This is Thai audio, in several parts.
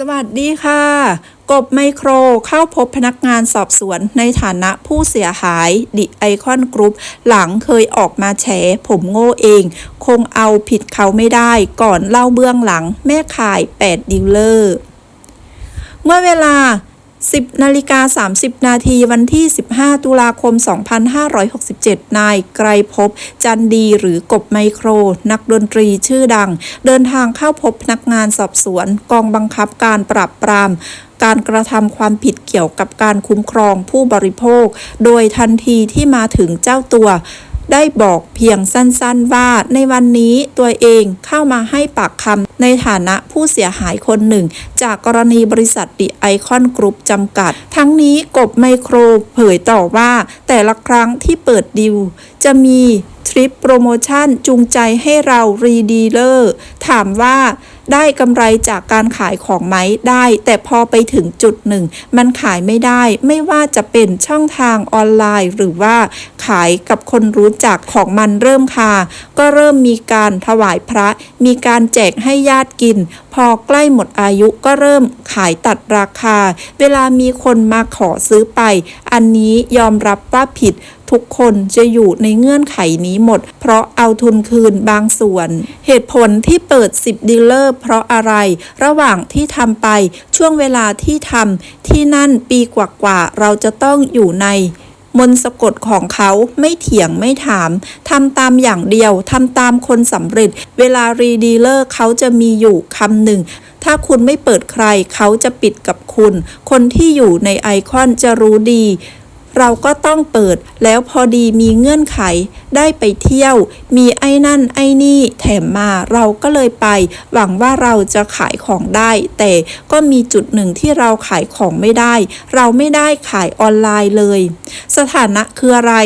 สวัสดีค่ะ กบไมโครเข้าพบพนักงานสอบสวนในฐานะผู้เสียหายดิไอคอนกรุ๊ปหลังเคยออกมาแฉผมโง่เอง คงเอาผิดเขาไม่ได้ก่อนเล่าเบื้องหลังแม่ขาย 8ดิลเลอร์ เมื่อเวลา 10นาฬิกา30 นาทีวันที่ 15 ตุลาคม 2567 นายไกรภพจันดีหรือกบไมโคร นักดนตรีชื่อดัง เดินทางเข้าพบพนักงานสอบสวน กองบังคับการปราบปรามการกระทำความผิดเกี่ยวกับการคุ้มครองผู้บริโภค โดยทันทีที่มาถึงเจ้าตัว ได้บอกเพียงสั้นๆว่าในวันนี้ตัวเองเข้ามาให้ปากคำในฐานะผู้เสียหายคนหนึ่ง จากกรณีบริษัทดิไอคอนกรุ๊ปจำกัด ทั้งนี้กบไมโครเผยต่อว่า แต่ละครั้งที่เปิดดิว จะมีทริปโปรโมชั่นจูงใจให้เรารีดีลเลอร์ ถามว่า ได้กำไรจากการขายของไหมได้ แต่พอไปถึงจุดหนึ่ง มันขายไม่ได้ ไม่ว่าจะเป็นช่องทางออนไลน์ หรือว่าขายกับคนรู้จักของมันเริ่มคาก็เริ่มมีการถวายพระ มีการแจกให้ญาติกิน พอใกล้หมดอายุก็เริ่มขายตัดราคา เวลามีคนมาขอซื้อไป อันนี้ยอมรับว่าผิด ทุกคนจะอยู่ในเงื่อนไขนี้หมด เพราะเอาทุนคืนบางส่วน เหตุผลที่เปิด 10 ดีลเลอร์เพราะอะไร ระหว่างที่ทำไปช่วงเวลาที่ทำที่นั่นปีกว่าๆเราจะต้องอยู่ในมนสะกดของเขาไม่เถียงไม่ถามทำตามอย่างเดียวทำตามคนสำเร็จ เวลารีดีลเลอร์เขาจะมีอยู่คำหนึ่ง ถ้าคุณไม่เปิดใครเขาจะปิดกับคุณ คนที่อยู่ในไอคอนจะรู้ดี เราก็ต้องเปิด แล้วพอดีมีเงื่อนไข ได้ไปเที่ยว มีไอ้นั่นไอ้นี่ แถมมาเราก็เลยไป หวังว่าเราจะขายของได้ แต่ก็มีจุดหนึ่งที่เราขายของไม่ได้ เราไม่ได้ขายออนไลน์เลย สถานะคืออะไร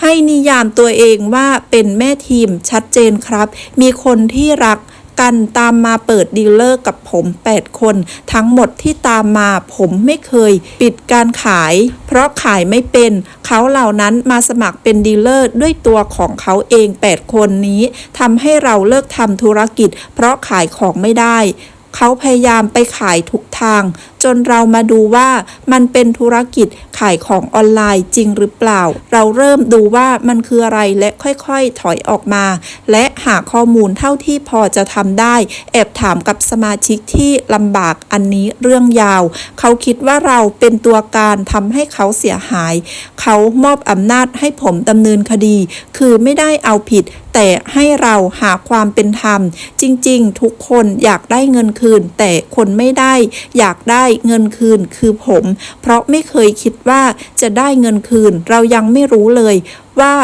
ให้นิยามตัวเองว่าเป็นแม่ทีมชัดเจนครับ มีคนที่รัก กันตามมาเปิดดีลเลอร์กับผม 8 คน ทั้งหมดที่ตามมาผมไม่เคย ปิดการขาย เพราะขายไม่เป็นเขาเหล่านั้นมาสมัครเป็นดีลเลอร์ด้วยตัวของเขาเอง 8 คนนี้ทำให้เราเลิกทำธุรกิจ เพราะขายของไม่ได้เขาพยายามไปขายทุกทาง จนเรามาดูว่ามันเป็นธุรกิจขายของออนไลน์จริงหรือเปล่า เราเริ่มดูว่ามันคืออะไรและค่อยๆ ถอยออกมา และหาข้อมูลเท่าที่พอจะทำได้ แอบถามกับสมาชิกที่ลำบากอันนี้เรื่องยาว เขาคิดว่าเราเป็นตัวการทำให้เขาเสียหาย เขามอบอำนาจให้ผมดำเนินคดี คือไม่ได้เอาผิดแต่ให้เราหาความเป็นธรรม จริง ๆ ทุกคนอยากได้เงินคืน แต่คนไม่ได้ อยากได้เงินคืนคือผม เพราะไม่เคยคิดว่าจะได้เงินคืน เรายังไม่รู้เลยว่า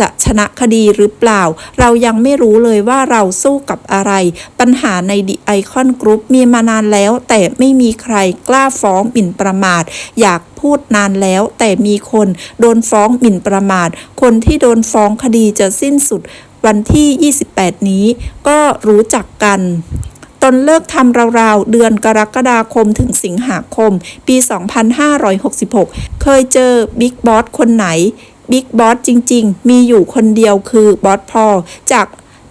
จะชนะคดีหรือเปล่า เรายังไม่รู้เลยว่าเราสู้กับอะไร ปัญหาในดิไอคอนกรุ๊ปมีมานานแล้ว แต่ไม่มีใครกล้าฟ้องหมิ่นประมาท อยากพูดนานแล้ว แต่มีคนโดนฟ้องหมิ่นประมาท คนที่โดนฟ้องคดีจะสิ้นสุดวันที่ 28 นี้ก็รู้จักกัน ตนเลิกทำราวๆ เดือนกรกฎาคมถึงสิงหาคม ปี 2566 เคยเจอบิ๊กบอสคนไหน บิ๊กบอสจริงๆ มีอยู่คนเดียวคือบอสพอ จาก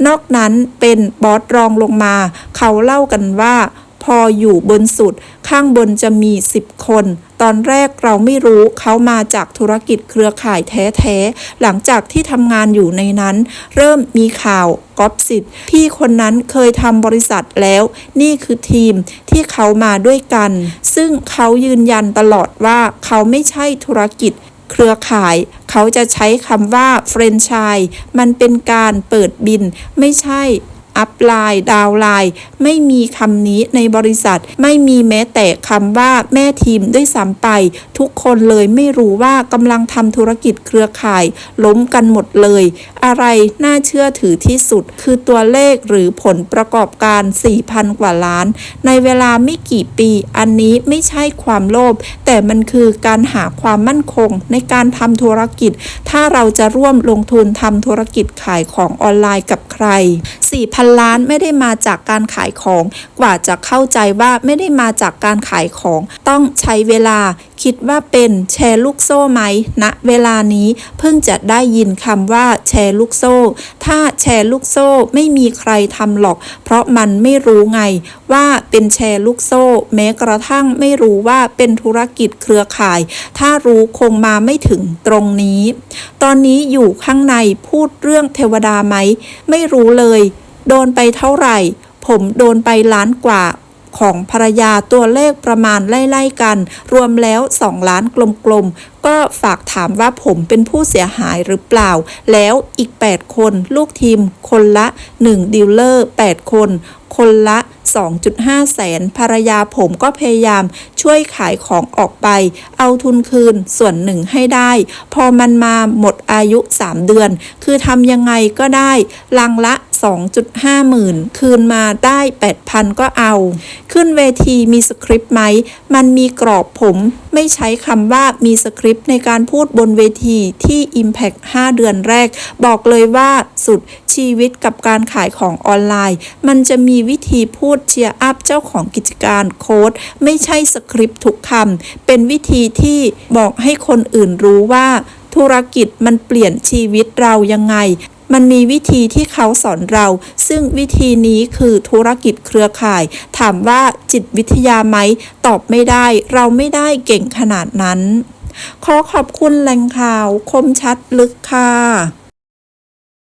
นอกนั้นเป็นบอสรองลงมา เขาเล่ากันว่า ออยู่บนสุด ข้างบนจะมี 10 คน ตอนแรกเราไม่รู้เขามาจากธุรกิจเครือข่ายแท้ๆ หลังจากที่ทำงานอยู่ในนั้น เริ่มมีข่าวก๊อปสิทธิ์พี่คนนั้นเคยทำบริษัทแล้ว นี่คือทีมที่เขามาด้วยกัน ซึ่งเขายืนยันตลอดว่าเขาไม่ใช่ธุรกิจเครือข่าย เขาจะใช้คำว่าเฟรนไชส์มันเป็นการเปิดบินไม่ใช่ อัพไลน์ดาวไลน์ไม่มีคำนี้ในบริษัท ไม่มีแม้แต่คำว่าแม่ทีมด้วยซ้ำไป ทุกคนเลยไม่รู้ว่ากำลังทำธุรกิจเครือข่าย ล้มกันหมดเลย อะไรน่าเชื่อถือที่สุด คือตัวเลขหรือผลประกอบการ 4,000 กว่าล้าน ในเวลาไม่กี่ปี อันนี้ไม่ใช่ความโลภแต่มันคือการหาความมั่นคงในการทำธุรกิจ ถ้าเราจะร่วมลงทุนทำธุรกิจขายของออนไลน์กับใคร4,000ล้านไม่ได้มาจากการขายของ กว่าจะเข้าใจว่าไม่ได้มาจากการขายของ ต้องใช้เวลา คิดว่าเป็นแชร์ลูกโซ่ไหมณเวลานี้เพิ่งจะได้ยินคำว่าแชร์ลูกโซ่ ถ้าแชร์ลูกโซ่ไม่มีใครทำหรอก เพราะมันไม่รู้ไงว่าเป็นแชร์ลูกโซ่ แม้กระทั่งไม่รู้ว่าเป็นธุรกิจเครือข่าย ถ้ารู้คงมาไม่ถึงตรงนี้ ตอนนี้อยู่ข้างในพูดเรื่องเทวดาไหม ไม่รู้เลย โดนไปเท่าไหร่ ผมโดนไปล้านกว่าของภรรยาตัวเลขประมาณไล่ๆกัน รวมแล้ว 2 ล้านกลมๆ ก็ฝากถามว่าผมเป็นผู้เสียหายหรือเปล่า แล้วอีก 8 คนลูกทีม คนละ 1 ดีลเลอร์ 8 คน คนละ 2.5 แสนภรรยาผมก็พยายามช่วยขายของออกไป เอาทุนคืนส่วนหนึ่งให้ได้ พอมันมาหมดอายุ 3 เดือน คือทำยังไงก็ได้ ลังละ 2.5 หมื่น คืนมาได้ 8,000 ก็เอา ขึ้นเวทีมีสคริปต์ไหม มันมีกรอบผมไม่ใช้คำว่ามีสคริปต์ในการพูดบนเวทีที่ Impact 5 เดือนแรก บอกเลยว่าสุดชีวิตกับการขายของออนไลน์ มันจะมีวิธีพูดเชียร์อัพเจ้าของกิจการโค้ดไม่ใช่สคริปต์ทุกคำเป็นวิธีที่บอกให้คนอื่นรู้ว่า ธุรกิจมันเปลี่ยนชีวิตเรายังไง มันมีวิธีที่เขาสอนเรา ซึ่งวิธีนี้คือธุรกิจเครือข่าย ถามว่าจิตวิทยาไหม ตอบไม่ได้ เราไม่ได้เก่งขนาดนั้น ขอขอบคุณแหล่งข่าว คมชัดลึกค่ะ